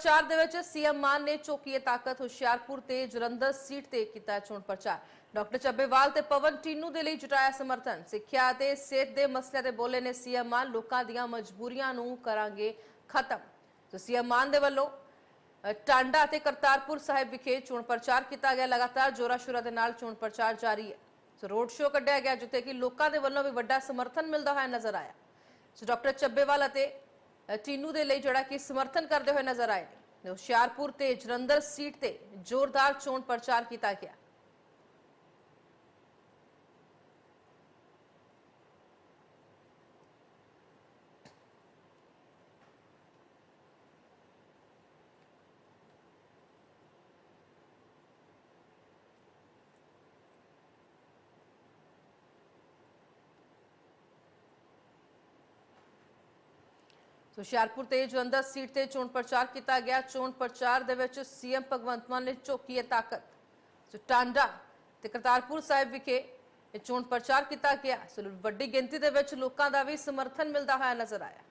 ਪ੍ਰਚਾਰ ਦੇ ਵਿੱਚ ਸੀਐਮ ਮਾਨ ਨੇ ਚੌਕੀਏ ਤਾਕਤ ਹੁਸ਼ਿਆਰਪੁਰ ਤੇ ਜਲੰਧਰ ਸੀਟ ਤੇ ਕੀਤਾ ਚੋਣ ਪ੍ਰਚਾਰ। ਡਾਕਟਰ ਚੱਬੇਵਾਲ ਤੇ ਪਵਨ ਟੀਨੂ ਦੇ ਲਈ ਜੁਟਾਇਆ ਸਮਰਥਨ। ਸਿੱਖਿਆ ਤੇ ਸਿਹਤ ਦੇ ਮਸਲਿਆਂ ਤੇ ਬੋਲੇ ਨੇ ਸੀਐਮ ਮਾਨ, ਲੋਕਾਂ ਦੀਆਂ ਮਜਬੂਰੀਆਂ ਨੂੰ ਕਰਾਂਗੇ ਖਤਮ। ਤੇ ਸੀਐਮ ਮਾਨ ਦੇ ਵੱਲੋਂ ਟਾਂਡਾ ਤੇ ਕਰਤਾਰਪੁਰ ਸਾਹਿਬ ਵਿਖੇ ਚੋਣ ਪ੍ਰਚਾਰ ਕੀਤਾ ਗਿਆ। ਲਗਾਤਾਰ ਜੋਰਾ ਸ਼ੋਰਾ ਦੇ ਨਾਲ ਚੋਣ ਪ੍ਰਚਾਰ ਜਾਰੀ ਹੈ। ਸੋ ਰੋਡ ਸ਼ੋਅ ਕੱਢਿਆ ਗਿਆ, ਜਿੱਥੇ ਕਿ ਲੋਕਾਂ ਦੇ ਵੱਲੋਂ ਵੀ ਵੱਡਾ ਸਮਰਥਨ ਮਿਲਦਾ ਹੋਇਆ ਨਜ਼ਰ ਆਇਆ। ਸੋ ਡਾਕਟਰ ਚੱਬੇਵਾਲ ਅਤੇ ਟੀਨੂ ਦੇ ਲਈ ਜਿਹੜਾ ਕਿ ਸਮਰਥਨ ਕਰਦੇ ਹੋਏ ਨਜ਼ਰ ਆਏ ਨੇ। ਹੁਸ਼ਿਆਰਪੁਰ ਤੇ ਜਲੰਧਰ ਸੀਟ ਤੇ ਜ਼ੋਰਦਾਰ ਚੋਣ ਪ੍ਰਚਾਰ ਕੀਤਾ ਗਿਆ। ਹੁਸ਼ਿਆਰਪੁਰ ਤੇ ਜਲੰਧਰ ਸੀਟ ਤੇ ਚੋਣ ਪ੍ਰਚਾਰ ਕੀਤਾ ਗਿਆ। ਚੋਣ ਪ੍ਰਚਾਰ ਦੇ ਵਿੱਚ ਸੀਐਮ ਭਗਵੰਤ ਮਾਨ ਨੇ ਝੋਕੀ ਹੈ ਤਾਕਤ। ਸੋ ਟਾਂਡਾ ਤੇ ਕਰਤਾਰਪੁਰ ਸਾਹਿਬ ਵਿਖੇ ਇਹ ਚੋਣ ਪ੍ਰਚਾਰ ਕੀਤਾ ਗਿਆ। ਸੋ ਵੱਡੀ ਗਿਣਤੀ ਦੇ ਵਿੱਚ ਲੋਕਾਂ ਦਾ ਵੀ ਸਮਰਥਨ ਮਿਲਦਾ ਹੋਇਆ ਨਜ਼ਰ ਆਇਆ।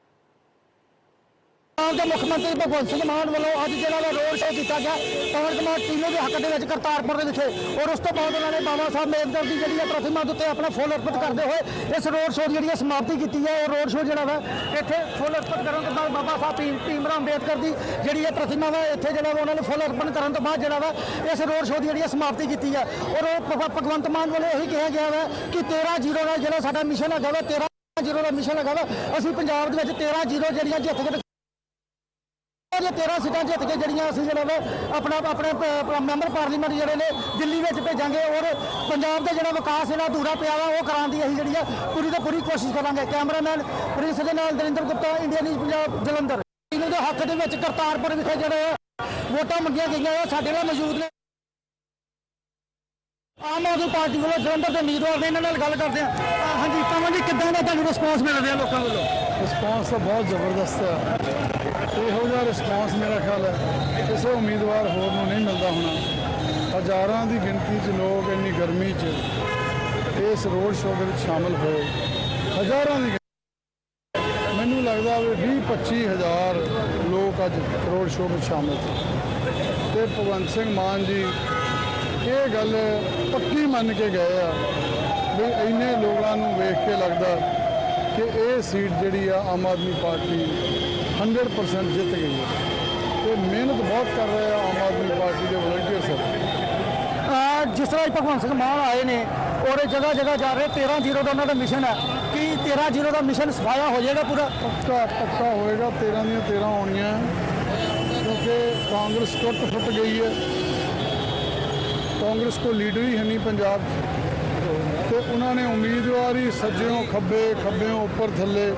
ਪੰਜਾਬ ਦੇ ਮੁੱਖ ਮੰਤਰੀ ਭਗਵੰਤ ਸਿੰਘ ਮਾਨ ਵੱਲੋਂ ਅੱਜ ਜਿਹੜਾ ਵਾ ਰੋਡ ਸ਼ੋਅ ਕੀਤਾ ਗਿਆ। ਪਵਨ ਕੁਮਾਰ ਟੀਨੂ ਦੇ ਹੱਕ ਦੇ ਵਿੱਚ ਕਰਤਾਰਪੁਰ ਦੇ ਵਿਖੇ ਔਰ ਉਸ ਤੋਂ ਬਾਅਦ ਉਹਨਾਂ ਨੇ ਬਾਬਾ ਸਾਹਿਬ ਅੰਬੇਦਕਰ ਦੀ ਜਿਹੜੀ ਹੈ ਪ੍ਰਤਿਮਾ ਦੇ ਉੱਤੇ ਆਪਣਾ ਫੁੱਲ ਅਰਪਿਤ ਕਰਦੇ ਹੋਏ ਇਸ ਰੋਡ ਸ਼ੋਅ ਦੀ ਜਿਹੜੀ ਹੈ ਸਮਾਪਤੀ ਕੀਤੀ ਹੈ ਔਰ ਰੋਡ ਸ਼ੋਅ ਜਿਹੜਾ ਵਾ, ਇੱਥੇ ਫੁੱਲ ਅਰਪਿਤ ਕਰਨ ਤੋਂ ਬਾਅਦ ਬਾਬਾ ਸਾਹਿਬ ਭੀਮ ਭੀਮ ਰਾਓ ਅੰਬੇਦਕਰ ਦੀ ਜਿਹੜੀ ਹੈ ਪ੍ਰਤਿਮਾ ਵਾ, ਇੱਥੇ ਜਿਹੜਾ ਵਾ ਉਹਨਾਂ ਨੇ ਫੁੱਲ ਅਰਪਣ ਕਰਨ ਤੋਂ ਬਾਅਦ ਜਿਹੜਾ ਵਾ, ਇਸ ਰੋਡ ਸ਼ੋਅ ਦੀ ਜਿਹੜੀ ਹੈ ਸਮਾਪਤੀ ਕੀਤੀ ਹੈ ਔਰ ਉਹ ਭਗਵੰਤ ਮਾਨ ਵੱਲੋਂ ਇਹੀ ਕਿਹਾ ਗਿਆ ਵਾ ਕਿ 13 ਜ਼ੀਰੋ ਦਾ ਜਿਹੜਾ ਸਾਡਾ ਮਿਸ਼ਨ ਹੈਗਾ ਵਾ 13 ਜ਼ੀਰੋ ਦਾ ਮਿਸ਼ਨ ਹੈਗਾ ਵਾ, ਅਸੀਂ ਪੰਜਾਬ ਦੇ ਵਿੱਚ 13 ਜ਼ੀਰੋ ਜਿਹੜੀਆਂ ਜਿੱਤ ਕੇ ਜੇ 13 ਸੀਟਾਂ ਜਿੱਤ ਕੇ ਜਿਹੜੀਆਂ ਅਸੀਂ ਜਿਹੜਾ ਵਾ ਆਪਣਾ ਆਪਣੇ ਮੈਂਬਰ ਪਾਰਲੀਮੈਂਟ ਜਿਹੜੇ ਨੇ ਦਿੱਲੀ ਵਿੱਚ ਭੇਜਾਂਗੇ ਔਰ ਪੰਜਾਬ ਦਾ ਜਿਹੜਾ ਵਿਕਾਸ ਜਿਹੜਾ ਅਧੂਰਾ ਪਿਆ ਵਾ ਉਹ ਕਰਾਉਣ ਦੀ ਅਸੀਂ ਜਿਹੜੀ ਆ ਪੂਰੀ ਤੋਂ ਪੂਰੀ ਕੋਸ਼ਿਸ਼ ਕਰਾਂਗੇ। ਕੈਮਰਾਮੈਨ ਪ੍ਰਿੰਸ ਦੇ ਨਾਲ ਦਰਿੰਦਰ ਗੁਪਤਾ ਇੰਡੀਆ ਨਿਊਜ਼ ਪੰਜਾਬ ਜਲੰਧਰ। ਇਹਨਾਂ ਦੇ ਹੱਕ ਦੇ ਵਿੱਚ ਕਰਤਾਰਪੁਰ ਵਿਖੇ ਜਿਹੜੇ ਆ, ਵੋਟਾਂ ਮੰਗੀਆਂ ਗਈਆਂ ਉਹ ਸਾਡੇ ਨਾਲ ਮੌਜੂਦ ਨੇ। ਆਮ ਆਦਮੀ ਪਾਰਟੀ ਵੱਲੋਂ ਜਲੰਧਰ ਦੇ ਉਮੀਦਵਾਰ ਨੇ ਇਹਨਾਂ ਨਾਲ ਗੱਲ ਕਰਦੇ ਆ। ਹਾਂਜੀ ਕਮਲ ਜੀ ਕਿੱਦਾਂ ਦਾ ਤੁਹਾਨੂੰ ਰਿਸਪੌਂਸ ਮਿਲ ਰਿਹਾ ਲੋਕਾਂ ਵੱਲੋਂ? ਰਿਸਪਾਂਸ ਤਾਂ ਬਹੁਤ ਜ਼ਬਰਦਸਤ ਹੈ ਇਹੋ ਜਿਹਾ ਰਿਸਪਾਂਸ ਮੇਰਾ ਖਿਆਲ ਹੈ, ਕਿਸੇ ਉਮੀਦਵਾਰ ਹੋਰ ਨੂੰ ਨਹੀਂ ਮਿਲਦਾ ਹੋਣਾ। ਹਜ਼ਾਰਾਂ ਦੀ ਗਿਣਤੀ 'ਚ ਲੋਕ ਇੰਨੀ ਗਰਮੀ 'ਚ ਇਸ ਰੋਡ ਸ਼ੋਅ ਦੇ ਵਿੱਚ ਸ਼ਾਮਲ ਹੋਏ। ਹਜ਼ਾਰਾਂ ਦੀ ਗਿਣਤੀ। ਮੈਨੂੰ ਲੱਗਦਾ ਵੀ 20 25 ਹਜ਼ਾਰ ਲੋਕ ਅੱਜ ਰੋਡ ਸ਼ੋਅ ਵਿੱਚ ਸ਼ਾਮਲ ਸੀ। ਤੇ ਭਗਵੰਤ ਸਿੰਘ ਮਾਨ ਜੀ, ਇਹ ਗੱਲ ਪੱਕੀ ਮੰਨ ਕੇ ਗਏ ਆ ਵੀ ਇੰਨੇ ਲੋਕਾਂ ਨੂੰ ਵੇਖ ਕੇ ਲੱਗਦਾ ਕਿ ਇਹ ਸੀਟ ਜਿਹੜੀ ਆ ਆਮ ਆਦਮੀ ਪਾਰਟੀ 100% ਜਿੱਤ ਗਈ ਹੈ। ਤੇ ਮਿਹਨਤ ਬਹੁਤ ਕਰ ਰਹੇ ਆ ਆਮ ਆਦਮੀ ਪਾਰਟੀ ਦੇ ਵਲੰਟੀਅਰ ਸਰ। ਜਿਸ ਤਰ੍ਹਾਂ ਭਗਵੰਤ ਸਿੰਘ ਮਾਨ ਆਏ ਨੇ ਔਰ ਇਹ ਜਗ੍ਹਾ ਜਗ੍ਹਾ ਜਾ ਰਹੇ 13 ਜ਼ੀਰੋ ਦਾ ਉਹਨਾਂ ਦਾ ਮਿਸ਼ਨ ਹੈ। ਕਿ 13 ਜ਼ੀਰੋ ਦਾ ਮਿਸ਼ਨ ਸਫਾਇਆ ਹੋ ਜਾਏਗਾ ਪੂਰਾ? ਪੱਕਾ ਪੱਕਾ ਹੋਏਗਾ 13 ਦੀਆਂ 13 ਆਉਣੀਆਂ ਕਿਉਂਕਿ ਕਾਂਗਰਸ ਟੁੱਟ ਫੁੱਟ ਗਈ ਹੈ। ਕਾਂਗਰਸ ਕੋ ਲੀਡਰ ਹੀ ਹੈ ਨਹੀਂ ਪੰਜਾਬ। ਉਹਨਾਂ ਨੇ ਉਮੀਦਵਾਰ ਹੀ ਸੱਜਿਓਂ, ਖੱਬੇ, ਖੱਬਿਓਂ, ਉੱਪਰ, ਥੱਲੇ।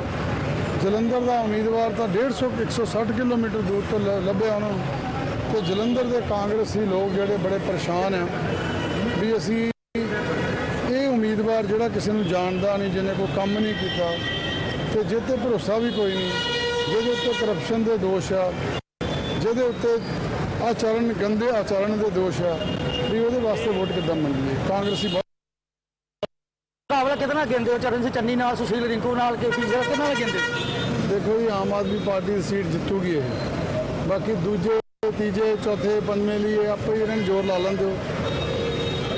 ਜਲੰਧਰ ਦਾ ਉਮੀਦਵਾਰ ਤਾਂ 150 160 ਕਿਲੋਮੀਟਰ ਦੂਰ ਤੋਂ ਲ- ਲੱਭਿਆ ਉਹਨਾਂ। ਨੂੰ ਤੇ ਜਲੰਧਰ ਦੇ ਕਾਂਗਰਸੀ ਲੋਕ ਜਿਹੜੇ ਬੜੇ ਪਰੇਸ਼ਾਨ ਆ ਵੀ ਅਸੀਂ ਇਹ ਉਮੀਦਵਾਰ ਜਿਹੜਾ ਕਿਸੇ ਨੂੰ ਜਾਣਦਾ ਨਹੀਂ, ਜਿਹਨੇ ਕੋਈ ਕੰਮ ਨਹੀਂ ਕੀਤਾ, ਤੇ ਜਿਹਦੇ ਤੇ ਭਰੋਸਾ ਵੀ ਕੋਈ ਨਹੀਂ, ਜਿਹਦੇ ਉੱਤੇ ਕਰਪਸ਼ਨ ਦੇ ਦੋਸ਼ ਆ, ਜਿਹਦੇ ਉੱਤੇ ਆਚਰਣ ਗੰਦੇ ਆਚਰਣ ਦੇ ਦੋਸ਼ ਆ, ਵੀ ਉਹਦੇ ਵਾਸਤੇ ਵੋਟ ਕਿੱਦਾਂ ਮੰਗੀਏ ਕਾਂਗਰਸੀ ਮੁਕਾਬਲਾ ਕਿਤਨਾ ਗਿੰਦੇ ਹੋ? ਚਰਨ ਸਿੰਘ ਚੰਨੀ ਨਾਲ ਸੁਸ਼ੀਲ ਰਿੰਕੂ ਨਾਲ ਕੇਪੀ ਜਿਹੜਾ ਕਿਹਨਾਂ ਨਾਲ ਗਿੰਦੇ ਦੇਖੋ ਜੀ ਆਮ ਆਦਮੀ ਪਾਰਟੀ ਦੀ ਸੀਟ ਜਿੱਤੂਗੀ ਇਹ। ਬਾਕੀ ਦੂਜੇ ਤੀਜੇ ਚੌਥੇ ਪੰਜਵੇਂ ਲਈ ਆਪੇ ਹੀ ਇਹਨਾਂ ਨੂੰ ਜ਼ੋਰ ਲਾ ਲੈਂਦੇ ਹੋ।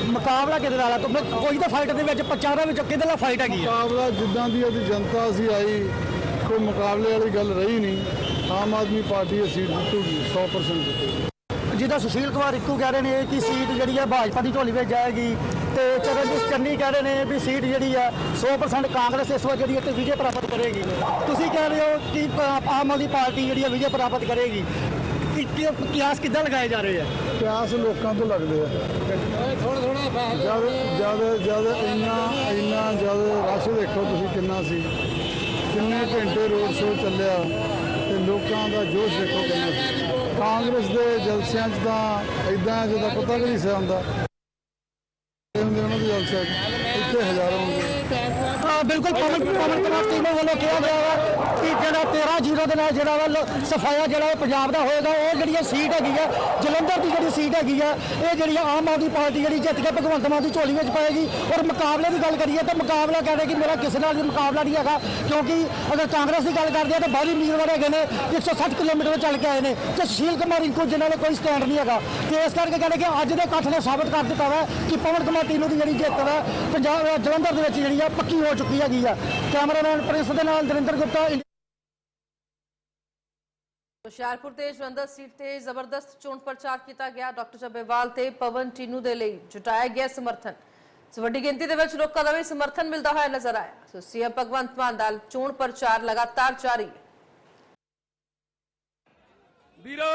ਮੁਕਾਬਲਾ ਕਿਹਦੇ ਨਾਲ ਆ? ਕੋਈ- ਕੋਈ ਤਾਂ ਫਾਈਟ ਦੇ ਵਿੱਚ ਪਚਾਰਾਂ ਵਿੱਚ ਕਿਹਦੇ ਨਾਲ ਫਾਈਟ ਹੈਗੀ ਮੁਕਾਬਲਾ ਜਿੱਦਾਂ ਦੀ ਅੱਜ ਜਨਤਾ ਸੀ ਆਈ ਕੋਈ ਮੁਕਾਬਲੇ ਵਾਲੀ ਗੱਲ ਰਹੀ ਨਹੀਂ। ਆਮ ਆਦਮੀ ਪਾਰਟੀ ਇਹ ਸੀਟ ਜਿੱਤੂਗੀ 100% ਜਿੱਤੂਗੀ। ਜਿਹਦਾ ਸੁਸ਼ੀਲ ਕੁਮਾਰ ਰਿੰਕੂ ਕਹਿ ਰਹੇ ਨੇ ਕਿ ਸੀਟ ਜਿਹੜੀ ਆ ਭਾਜਪਾ ਦੀ ਝੋਲੀ ਵਿੱਚ ਜਾਏਗੀ। ਤੇ ਚਰਨਜੀਤ ਚੰਨੀ ਕਹਿ ਰਹੇ ਨੇ ਵੀ ਸੀਟ ਜਿਹੜੀ ਆ 100% ਕਾਂਗਰਸ ਇਸ ਵਾਰ ਜਿਹੜੀ ਇੱਥੇ ਵਿਜੇ ਪ੍ਰਾਪਤ ਕਰੇਗੀ। ਤੁਸੀਂ ਕਹਿ ਰਹੇ ਹੋ ਕਿ ਆਮ ਆਦਮੀ ਪਾਰਟੀ ਜਿਹੜੀ ਆ ਵਿਜੇ ਪ੍ਰਾਪਤ ਕਰੇਗੀ। ਕਿ- ਕਿਆਸ ਕਿੱਦਾਂ ਲਗਾਏ ਜਾ ਰਹੇ ਆ? ਕਿਆਸ ਲੋਕਾਂ ਤੋਂ ਲੱਗਦੇ ਆ। ਥੋੜਾ ਥੋੜਾ ਜਦ ਜਦ ਜਦ ਇੰਨਾ ਇੰਨਾ ਜਦ ਰਸ਼ ਦੇਖੋ ਤੁਸੀਂ ਕਿੰਨਾ ਸੀ। ਕਿੰਨੇ ਘੰਟੇ ਰੋਡ ਸ਼ੋਅ ਚੱਲਿਆ ਤੇ ਲੋਕਾਂ ਦਾ ਜੋਸ਼ ਦੇਖੋ ਕਿੰਨਾ ਕਾਂਗਰਸ ਦੇ ਜਲਸਿਆਂ 'ਚ ਤਾਂ ਇਦਾਂ ਜਿਹਦਾ ਪਤਾ ਵੀ ਨਹੀਂ ਸੀ ਹੁੰਦਾ ਇੱਥੇ ਹਜ਼ਾਰਾਂ ਬਿਲਕੁਲ ਪਵਨ ਪਵਨ ਕੁਮਾਰ ਟੀਮ ਵੱਲੋਂ ਕਿਹਾ ਗਿਆ ਵਾ ਕਿ ਜਿਹੜਾ 13 ਜ਼ੀਰੋ ਦੇ ਨਾਲ ਜਿਹੜਾ ਵਾ ਲ- ਸਫਾਇਆ ਜਿਹੜਾ ਉਹ ਪੰਜਾਬ ਦਾ ਹੋਏਗਾ ਇਹ ਜਿਹੜੀ ਸੀਟ ਹੈਗੀ ਆ, ਜਲੰਧਰ ਦੀ ਜਿਹੜੀ ਸੀਟ ਹੈਗੀ ਆ, ਇਹ ਜਿਹੜੀ ਆਮ ਆਦਮੀ ਪਾਰਟੀ ਜਿਹੜੀ ਜਿੱਤ ਕੇ ਭਗਵੰਤ ਮਾਨ ਦੀ ਝੋਲੀ ਵਿੱਚ ਪਾਏਗੀ। ਔਰ ਮੁਕਾਬਲੇ ਦੀ ਗੱਲ ਕਰੀਏ ਤਾਂ ਮੁਕਾਬਲਾ ਕਹਿੰਦੇ ਕਿ ਮੇਰਾ ਕਿਸੇ ਨਾਲ ਵੀ ਮੁਕਾਬਲਾ ਨਹੀਂ ਹੈਗਾ, ਕਿਉਂਕਿ ਅਗਰ ਕਾਂਗਰਸ ਦੀ ਗੱਲ ਕਰਦੇ ਆ ਤਾਂ ਬਾਹਰੀ ਉਮੀਦਵਾਰ ਹੈਗੇ ਨੇ 160 ਕਿਲੋਮੀਟਰ ਚੱਲ ਕੇ ਆਏ ਨੇ, ਤੇ ਸੁਸ਼ੀਲ ਕੁਮਾਰ ਰਿੰਕੂ ਜਿਨ੍ਹਾਂ ਦਾ ਕੋਈ ਸਟੈਂਡ ਨਹੀਂ ਹੈਗਾ। ਤੇ ਇਸ ਕਰਕੇ ਕਹਿੰਦੇ ਕਿ ਅੱਜ ਦੇ ਇਕੱਠ ਨੇ ਸਾਬਤ ਕਰ ਦਿੱਤਾ ਵਾ ਕਿ ਪਵਨ ਕੁਮਾਰ ਟੀਨੂ ਦੀ ਜਿਹੜੀ ਜਿੱਤ ਵਾ, ਪੰਜਾਬ ਜਲੰਧਰ ਦੇ ਵਿੱਚ ਜਿਹੜੀ ਆ ਪੱਕੀ ਹੋ ਚੁੱਕੀ ਹੈਗੀ ਆ। ਕੈਮਰਾਮੈਨ ਪ੍ਰਿੰਸ ਦੇ ਨਾਲ ਦਰਿੰਦਰ ਗੁਪਤਾ ਹੁਸ਼ਿਆਰਪੁਰ ਤੇ ਜਲੰਧਰ ਸੀਟ ਤੇ ਜ਼ਬਰਦਸਤ ਚੋਣ ਪ੍ਰਚਾਰ ਕੀਤਾ ਗਿਆ। ਡਾਕਟਰ ਚੱਬੇਵਾਲ ਤੇ ਪਵਨ ਟੀਨੂ ਦੇ ਲਈ ਜੁਟਾਇਆ ਗਿਆ ਸਮਰਥਨ। ਸੋ ਵੱਡੀ ਗਿਣਤੀ ਦੇ ਵਿੱਚ ਲੋਕਾਂ ਦਾ ਵੀ ਸਮਰਥਨ ਮਿਲਦਾ ਹੋਇਆ ਨਜ਼ਰ ਆਇਆ। ਸੋ ਸੀਐਮ ਭਗਵੰਤ ਮਾਨ ਦਾ ਚੋਣ ਪ੍ਰਚਾਰ ਲਗਾਤਾਰ ਜਾਰੀ ਹੈ। ਵੀਰੋ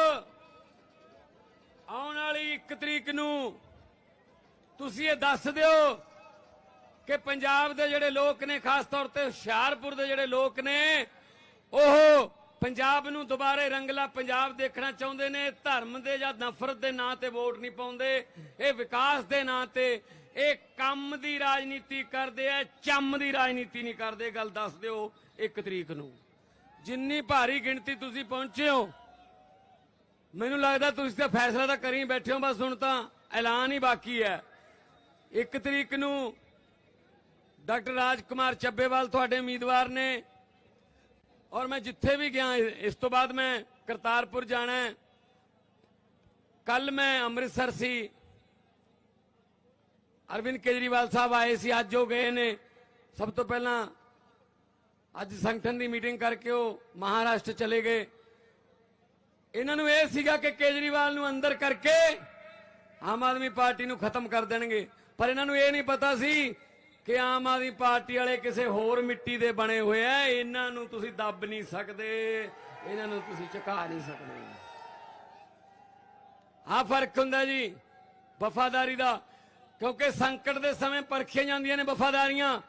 ਆਉਣ ਵਾਲੀ 1 ਤਰੀਕ ਨੂੰ ਤੁਸੀਂ ਇਹ ਦੱਸ ਦਿਓ ਕਿ ਪੰਜਾਬ ਦੇ ਜਿਹੜੇ ਲੋਕ ਨੇ, ਖਾਸ ਤੌਰ ਤੇ ਹੁਸ਼ਿਆਰਪੁਰ ਦੇ ਜਿਹੜੇ ਲੋਕ ਨੇ, ਉਹ ਪੰਜਾਬ ਨੂੰ ਦੁਬਾਰੇ ਰੰਗਲਾ ਪੰਜਾਬ ਦੇਖਣਾ ਚਾਹੁੰਦੇ ਨੇ, ਧਰਮ ਦੇ ਜਾਂ ਨਫ਼ਰਤ ਦੇ ਨਾਂ ਤੇ ਵੋਟ ਨਹੀਂ ਪਾਉਂਦੇ, ਇਹ ਵਿਕਾਸ ਦੇ ਨਾਂ ਤੇ ਇਹ ਕੰਮ ਦੀ ਰਾਜਨੀਤੀ ਕਰਦੇ ਆ, ਚੰਮ ਦੀ ਰਾਜਨੀਤੀ ਨਹੀਂ ਕਰਦੇ, ਇਹ ਗੱਲ ਦੱਸ ਦਿਓ 1 ਤਰੀਕ ਨੂੰ। ਜਿੰਨੀ ਭਾਰੀ ਗਿਣਤੀ ਤੁਸੀਂ ਪਹੁੰਚੇ ਹੋ, ਮੈਨੂੰ ਲੱਗਦਾ ਤੁਸੀਂ ਤਾਂ ਫੈਸਲਾ ਤਾਂ ਕਰੀ ਬੈਠੇ ਹੋ, ਬਸ ਹੁਣ ਤਾਂ ਐਲਾਨ ਹੀ ਬਾਕੀ ਹੈ। ਇੱਕ ਤਰੀਕ ਨੂੰ ਡਾਕਟਰ ਰਾਜ ਕੁਮਾਰ ਚੱਬੇਵਾਲ ਤੁਹਾਡੇ ਉਮੀਦਵਾਰ ਨੇ। ਔਰ ਮੈਂ ਜਿੱਥੇ ਵੀ ਗਿਆ ਇਸ ਤੋਂ ਬਾਅਦ ਮੈਂ ਕਰਤਾਰਪੁਰ ਜਾਣਾ ਹੈ। ਕੱਲ ਮੈਂ ਅੰਮ੍ਰਿਤਸਰ ਸੀ। ਅਰਵਿੰਦ ਕੇਜਰੀਵਾਲ ਸਾਹਿਬ ਆਏ ਸੀ, ਅੱਜ ਉਹ ਗਏ ਨੇ। ਸਭ ਤੋਂ ਪਹਿਲਾਂ ਅੱਜ ਸੰਗਠਨ ਦੀ ਮੀਟਿੰਗ ਕਰਕੇ ਉਹ ਮਹਾਰਾਸ਼ਟਰ ਚਲੇ ਗਏ। ਇਹਨਾਂ ਨੂੰ ਇਹ ਸੀਗਾ ਕਿ ਕੇਜਰੀਵਾਲ ਨੂੰ ਅੰਦਰ ਕਰਕੇ ਆਮ ਆਦਮੀ ਪਾਰਟੀ ਨੂੰ ਖਤਮ ਕਰ ਦੇਣਗੇ। ਪਰ ਇਹਨਾਂ ਨੂੰ ਇਹ ਨਹੀਂ ਪਤਾ ਸੀ ਕਿ ਆਮ ਆਦਮੀ ਪਾਰਟੀ ਵਾਲੇ ਕਿਸੇ ਹੋਰ ਮਿੱਟੀ ਦੇ ਬਣੇ ਹੋਏ ਆ, ਇਹਨਾਂ ਨੂੰ ਤੁਸੀਂ ਦੱਬ ਨਹੀਂ ਸਕਦੇ, ਇਹਨਾਂ ਨੂੰ ਤੁਸੀਂ ਝੁਕਾ ਨਹੀਂ ਸਕਦੇ। ਆ ਫ਼ਰਕ ਹੁੰਦਾ ਜੀ, ਵਫਾਦਾਰੀ ਦਾ, ਕਿਉਂਕਿ ਸੰਕਟ ਦੇ ਸਮੇਂ ਪਰਖੀਆਂ ਜਾਂਦੀਆਂ ਨੇ ਵਫਾਦਾਰੀਆਂ।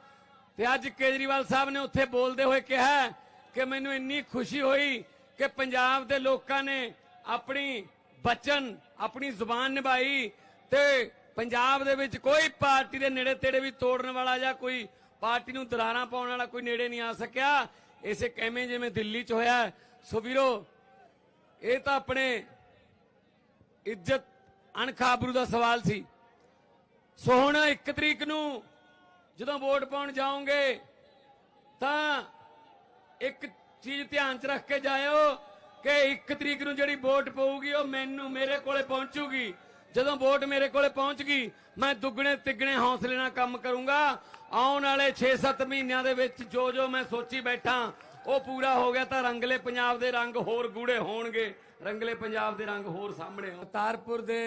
ਤੇ ਅੱਜ ਕੇਜਰੀਵਾਲ ਸਾਹਿਬ ਨੇ ਉੱਥੇ ਬੋਲਦੇ ਹੋਏ ਕਿਹਾ ਕਿ ਮੈਨੂੰ ਇੰਨੀ ਖੁਸ਼ੀ ਹੋਈ ਕਿ ਪੰਜਾਬ ਦੇ ਲੋਕਾਂ ਨੇ ਆਪਣੀ ਬਚਨ, ਆਪਣੀ ਜ਼ੁਬਾਨ ਨਿਭਾਈ ਤੇ ਪੰਜਾਬ ਦੇ ਵਿੱਚ ਕੋਈ ਪਾਰਟੀ ਦੇ ਨੇੜੇ ਤੇੜੇ ਵੀ ਤੋੜਨ ਵਾਲਾ ਜਾਂ ਕੋਈ ਪਾਰਟੀ ਨੂੰ ਦਰਾਰਾਂ ਪਾਉਣ ਵਾਲਾ ਕੋਈ ਨੇੜੇ ਨਹੀਂ ਆ ਸਕਿਆ। ਇਸੇ ਕਿਵੇਂ ਜਿਵੇਂ ਦਿੱਲੀ 'ਚ ਹੋਇਆ ਸੋ ਵੀਰੋ, ਇਹ ਤਾਂ ਆਪਣੇ ਇੱਜ਼ਤ ਅਣਖਾਬਰੂ ਦਾ ਸਵਾਲ ਸੀ। ਸੋ ਹੁਣ 1 ਤਰੀਕ ਨੂੰ ਜਦੋਂ ਵੋਟ ਪਾਉਣ ਜਾਓਗੇ, ਤਾਂ ਇੱਕ ਚੀਜ਼ ਧਿਆਨ 'ਚ ਰੱਖ ਕੇ ਜਾਇਓ ਕਿ 1 ਤਰੀਕ ਨੂੰ ਜਿਹੜੀ ਵੋਟ ਪਊਗੀ ਉਹ ਮੈਨੂੰ, ਮੇਰੇ ਕੋਲੇ ਪਹੁੰਚੂਗੀ। ਜਦੋਂ ਵੋਟ ਮੇਰੇ ਕੋਲੇ ਪਹੁੰਚ ਗਈ, ਮੈਂ ਦੁੱਗਣੇ ਤਿੱਗਣੇ ਹੌਸਲੇ ਨਾਲ ਕੰਮ ਕਰੂੰਗਾ। ਆਉਣ ਵਾਲੇ 6-7 ਮਹੀਨਿਆਂ ਦੇ ਵਿੱਚ ਜੋ ਜੋ ਮੈਂ ਸੋਚੀ ਬੈਠਾ, ਉਹ ਪੂਰਾ ਹੋ ਗਿਆ ਤਾਂ ਰੰਗਲੇ ਪੰਜਾਬ ਦੇ ਰੰਗ ਹੋਰ ਗੂੜੇ ਹੋਣਗੇ। ਰੰਗਲੇ ਪੰਜਾਬ ਦੇ ਰੰਗ ਹੋਰ ਸਾਹਮਣੇ ਤਾਰਪੁਰ ਦੇ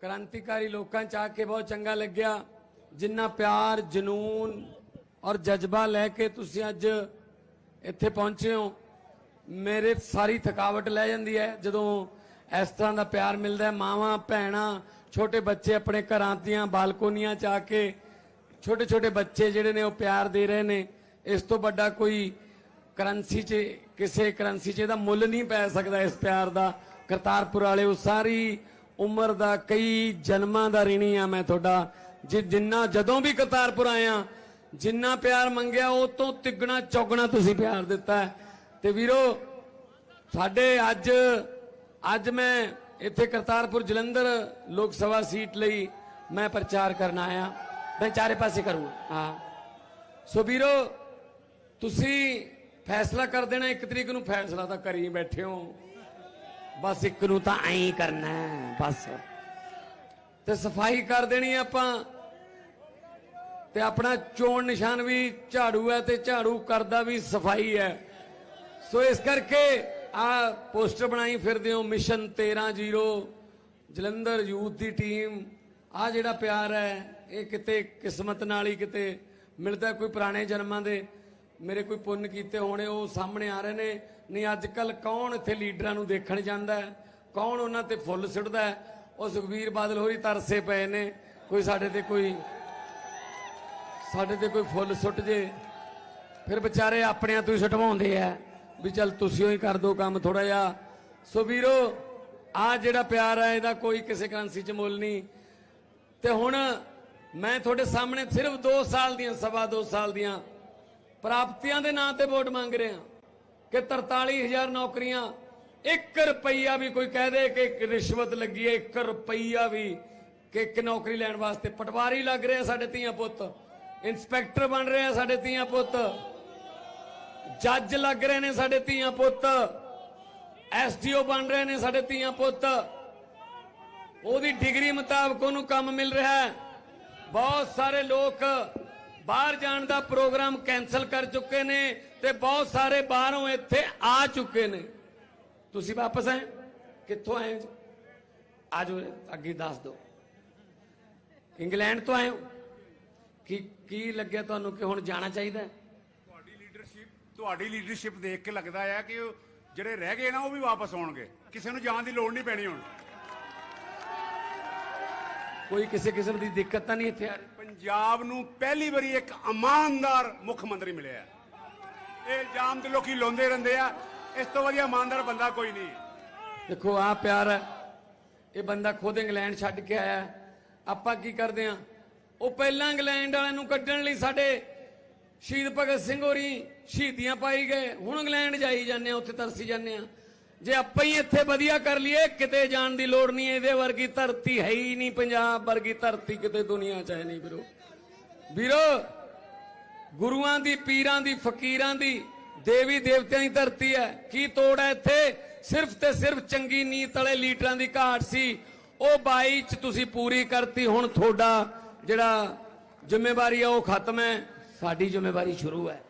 ਕ੍ਰਾਂਤੀਕਾਰੀ ਲੋਕਾਂ ਚ ਆ ਕੇ ਬਹੁਤ ਚੰਗਾ ਲੱਗਿਆ। ਜਿੰਨਾ ਪਿਆਰ, ਜਨੂਨ ਔਰ ਜਜ਼ਬਾ ਲੈ ਕੇ ਤੁਸੀਂ ਅੱਜ ਇੱਥੇ ਪਹੁੰਚੇ ਹੋ, ਮੇਰੇ ਸਾਰੀ ਥਕਾਵਟ ਲੈ ਜਾਂਦੀ ਹੈ। ਜਦੋਂ ਇਸ ਤਰ੍ਹਾਂ ਦਾ ਪਿਆਰ ਮਿਲਦਾ ਹੈ। ਮਾਵਾਂ, ਭੈਣਾਂ, ਛੋਟੇ ਬੱਚੇ ਆਪਣੇ ਘਰਾਂ ਦੀਆਂ ਬਾਲਕੋਨੀਆਂ ਚ ਆ ਕੇ ਛੋਟੇ ਛੋਟੇ ਬੱਚੇ ਜਿਹੜੇ ਨੇ ਉਹ ਪਿਆਰ ਦੇ ਰਹੇ ਨੇ। ਇਸ ਤੋਂ ਵੱਡਾ ਕੋਈ ਕਰੰਸੀ 'ਚ, ਕਿਸੇ ਕਰੰਸੀ 'ਚ ਇਹਦਾ ਮੁੱਲ ਨਹੀਂ ਪੈ ਸਕਦਾ ਇਸ ਪਿਆਰ ਦਾ। ਕਰਤਾਰਪੁਰ ਵਾਲੇ ਉਹ ਸਾਰੀ ਉਮਰ ਦਾ, ਕਈ ਜਨਮਾਂ ਦਾ ਰਿਣੀ ਆ ਮੈਂ ਤੁਹਾਡਾ। ਜਿ- ਜਿੰਨਾ ਜਦੋਂ ਵੀ ਕਰਤਾਰਪੁਰ ਆਇਆ ਜਿੰਨਾ ਪਿਆਰ ਮੰਗਿਆ, ਉਹ ਤੋਂ ਤਿੱਗਣਾ, ਚੌਗਣਾ ਤੁਸੀਂ ਪਿਆਰ ਦਿੱਤਾ ਤੇ ਵੀਰੋ, ਸਾਡੇ ਅੱਜ ਅੱਜ ਮੈਂ ਇੱਥੇ ਕਰਤਾਰਪੁਰ ਜਲੰਧਰ ਲੋਕ ਸਭਾ ਸੀਟ ਲਈ ਮੈਂ ਪ੍ਰਚਾਰ ਕਰਨ ਆਇਆ। ਮੈਂ ਚਾਰੇ ਪਾਸੇ ਕਰੂੰਗਾ। ਹਾਂ। ਸੋ ਵੀਰੋ, ਤੁਸੀਂ ਫੈਸਲਾ ਕਰ ਦੇਣਾ, ਇੱਕ ਤਰੀਕ ਨੂੰ ਫੈਸਲਾ ਤਾਂ ਕਰੀ ਬੈਠੇ ਹੋ। ਬਸ ਇੱਕ ਨੂੰ ਤਾਂ ਐਂ ਕਰਨਾ ਬਸ। ਤੇ ਸਫ਼ਾਈ ਕਰ ਦੇਣੀ ਆਪਾਂ। ਤੇ ਆਪਣਾ ਚੋਣ ਨਿਸ਼ਾਨ ਵੀ ਝਾੜੂ ਹੈ ਤੇ ਝਾੜੂ ਕਰਦਾ ਵੀ ਸਫ਼ਾਈ ਹੈ। ਸੋ ਇਸ ਕਰਕੇ ਆ ਪੋਸਟਰ ਬਣਾਈ ਫਿਰਦੇ ਹੋ, ਮਿਸ਼ਨ 13-0 ਜਲੰਧਰ ਯੂਥ ਦੀ ਟੀਮ। ਆ ਜਿਹੜਾ ਪਿਆਰ ਹੈ, ਇਹ ਕਿਤੇ ਕਿਸਮਤ ਨਾਲ ਹੀ ਕਿਤੇ ਮਿਲਦਾ ਕੋਈ ਪੁਰਾਣੇ ਜਨਮਾਂ ਦੇ ਮੇਰੇ ਕੋਈ ਪੁੰਨ ਕੀਤੇ ਹੋਣੇ, ਉਹ ਸਾਹਮਣੇ ਆ ਰਹੇ ਨੇ। ਨਹੀਂ ਅੱਜ ਕੱਲ ਕੌਣ ਇੱਥੇ ਲੀਡਰਾਂ ਨੂੰ ਦੇਖਣ ਜਾਂਦਾ ਕੌਣ ਉਹਨਾਂ ਤੇ ਫੁੱਲ ਸਿੱਟਦਾ ਉਹ ਸੁਖਬੀਰ ਬਾਦਲ ਹੋਰੀ ਤਰਸੇ ਪਏ ਨੇ। ਕੋਈ ਸਾਡੇ ਤੇ ਕੋਈ, ਸਾਡੇ ਤੇ ਕੋਈ ਫੁੱਲ ਸੁੱਟ ਜੇ, ਫਿਰ ਵਿਚਾਰੇ ਆਪਣਿਆਂ ਤੋਂ ਹੀ ਛਟਵਾਉਂਦੇ ਆ। ਵੀ ਚਲ ਤੁਸੀਂ ਹੀ ਕਰ ਦਿਓ ਕੰਮ ਥੋੜਾ ਜਿਹਾ। ਸੋ ਵੀਰੋ, ਆ ਜਿਹੜਾ ਪਿਆਰ ਹੈ ਇਹਦਾ ਕੋਈ ਕਿਸੇ ਕਰੰਸੀ 'ਚ ਮੁੱਲ ਨਹੀਂ। ਤੇ ਹੁਣ ਮੈਂ ਤੁਹਾਡੇ ਸਾਹਮਣੇ ਸਿਰਫ 2 ਸਾਲ ਦੀਆਂ, ਸਵਾ 2 ਸਾਲ ਦੀਆਂ ਪ੍ਰਾਪਤੀਆਂ ਦੇ ਨਾਂ ਤੇ ਵੋਟ ਮੰਗ ਰਿਹਾ। ਕਿ 43000 ਨੌਕਰੀਆਂ 1 ਰੁਪਈਆ ਵੀ ਕੋਈ ਕਹਿ ਦੇ ਕਿ ਰਿਸ਼ਵਤ ਲੱਗੀ ਹੈ 1 ਰੁਪਈਆ ਵੀ ਕਿ ਇੱਕ ਨੌਕਰੀ ਲੈਣ ਵਾਸਤੇ ਪਟਵਾਰੀ ਲੱਗ ਰਹੇ ਸਾਡੇ ਧੀਆਂ ਪੁੱਤ। ਇੰਸਪੈਕਟਰ ਬਣ ਰਹੇ ਆ ਸਾਡੇ ਧੀਆਂ ਪੁੱਤ। ਜੱਜ ਲੱਗ ਰਹੇ ਨੇ ਸਾਡੇ ਧੀਆਂ ਪੁੱਤ। ਐਸਡੀਓ ਬਣ ਰਹੇ ਨੇ ਸਾਡੇ ਧੀਆਂ ਪੁੱਤ। ਉਹਦੀ ਡਿਗਰੀ ਮੁਤਾਬਕ ਉਹਨੂੰ ਕੰਮ ਮਿਲ ਰਿਹਾ ਹੈ। ਬਹੁਤ ਸਾਰੇ ਲੋਕ ਬਾਹਰ ਜਾਣ ਦਾ ਪ੍ਰੋਗਰਾਮ ਕੈਨਸਲ ਕਰ ਚੁੱਕੇ ਨੇ ਤੇ ਬਹੁਤ ਸਾਰੇ ਬਾਹਰੋਂ ਇੱਥੇ ਆ ਚੁੱਕੇ ਨੇ। ਤੁਸੀਂ ਵਾਪਸ ਆਏ? ਕਿੱਥੋਂ ਆਏ ਜੀ? ਆਜੋ, ਅੱਗੇ ਦੱਸ ਦਿਓ। ਇੰਗਲੈਂਡ ਤੋਂ ਆਏ ਹੋ? ਕੀ ਕੀ ਲੱਗਿਆ ਤੁਹਾਨੂੰ ਕਿ ਹੁਣ ਜਾਣਾ ਚਾਹੀਦਾ ਤੁਹਾਡੀ ਲੀਡਰਸ਼ਿਪ ਤੁਹਾਡੀ ਲੀਡਰਸ਼ਿਪ ਦੇਖ ਕੇ ਲੱਗਦਾ ਹੈ ਕਿ ਜਿਹੜੇ ਰਹਿ ਗਏ ਨਾ ਉਹ ਵੀ ਵਾਪਸ ਆਉਣਗੇ। ਕਿਸੇ ਨੂੰ ਜਾਣ ਦੀ ਲੋੜ ਨਹੀਂ ਪੈਣੀ ਹੁਣ। ਕੋਈ ਕਿਸੇ ਕਿਸਮ ਦੀ ਦਿੱਕਤ ਤਾਂ ਨਹੀਂ ਇੱਥੇ ਆ ਰਹੀ? ਪੰਜਾਬ ਨੂੰ ਪਹਿਲੀ ਵਾਰੀ ਇੱਕ ਇਮਾਨਦਾਰ ਮੁੱਖ ਮੰਤਰੀ ਮਿਲਿਆ। ਇਹ ਇਲਜ਼ਾਮ ਤੇ ਲੋਕੀ ਲਾਉਂਦੇ ਰਹਿੰਦੇ ਆ। ਇਸ ਤੋਂ ਵਧੀਆ ਇਮਾਨਦਾਰ ਬੰਦਾ ਕੋਈ ਨਹੀਂ ਦੇਖੋ ਆ ਪਿਆਰ ਹੈ। ਇਹ ਬੰਦਾ ਖੁਦ ਇੰਗਲੈਂਡ ਛੱਡ ਕੇ ਆਇਆ। ਆਪਾਂ ਕੀ ਕਰਦੇ ਆ ਉਹ ਪਹਿਲਾਂ ਇੰਗਲੈਂਡ ਵਾਲਿਆਂ ਨੂੰ ਕੱਢਣ ਲਈ ਸਾਡੇ ਸ਼ਹੀਦ ਭਗਤ ਸਿੰਘ ਹੋਰੀ ਸ਼ਹੀਦੀਆਂ ਪਾਈ ਗਏ। ਹੁਣ ਇੰਗਲੈਂਡ ਜਾਈ ਜਾਂਦੇ ਆ, ਉੱਥੇ ਤਰਸੀ ਜਾਂਦੇ ਆ। ਜੇ ਆਪਾਂ ਹੀ ਇੱਥੇ ਵਧੀਆ ਕਰ ਲਈਏ, ਕਿਤੇ ਜਾਣ ਦੀ ਲੋੜ ਨਹੀਂ, ਇਹਦੇ ਵਰਗੀ ਧਰਤੀ ਹੈ ਹੀ ਨਹੀਂ, ਪੰਜਾਬ ਵਰਗੀ ਧਰਤੀ ਕਿਤੇ ਦੁਨੀਆ 'ਚ ਹੈ ਨਹੀਂ ਵੀਰੋ। ਵੀਰੋ, ਗੁਰੂਆਂ ਦੀ, ਪੀਰਾਂ ਦੀ, ਫਕੀਰਾਂ ਦੀ, ਦੇਵੀ ਦੇਵਤਿਆਂ ਦੀ ਧਰਤੀ ਹੈ। ਕੀ ਤੋੜ ਹੈ ਇੱਥੇ? ਸਿਰਫ ਤੇ ਸਿਰਫ ਚੰਗੀ ਨੀਤ ਵਾਲੇ ਲੀਡਰਾਂ ਦੀ ਘਾਟ ਸੀ। ਉਹ 22 ਚ ਤੁਸੀਂ ਪੂਰੀ ਕਰਤੀ, ਹੁਣ ਤੁਹਾਡਾ ਜਿਹੜਾ ਜ਼ਿੰਮੇਵਾਰੀ ਆ, ਉਹ ਖਤਮ ਹੈ। ਸਾਡੀ ਜ਼ਿੰਮੇਵਾਰੀ ਸ਼ੁਰੂ ਹੈ।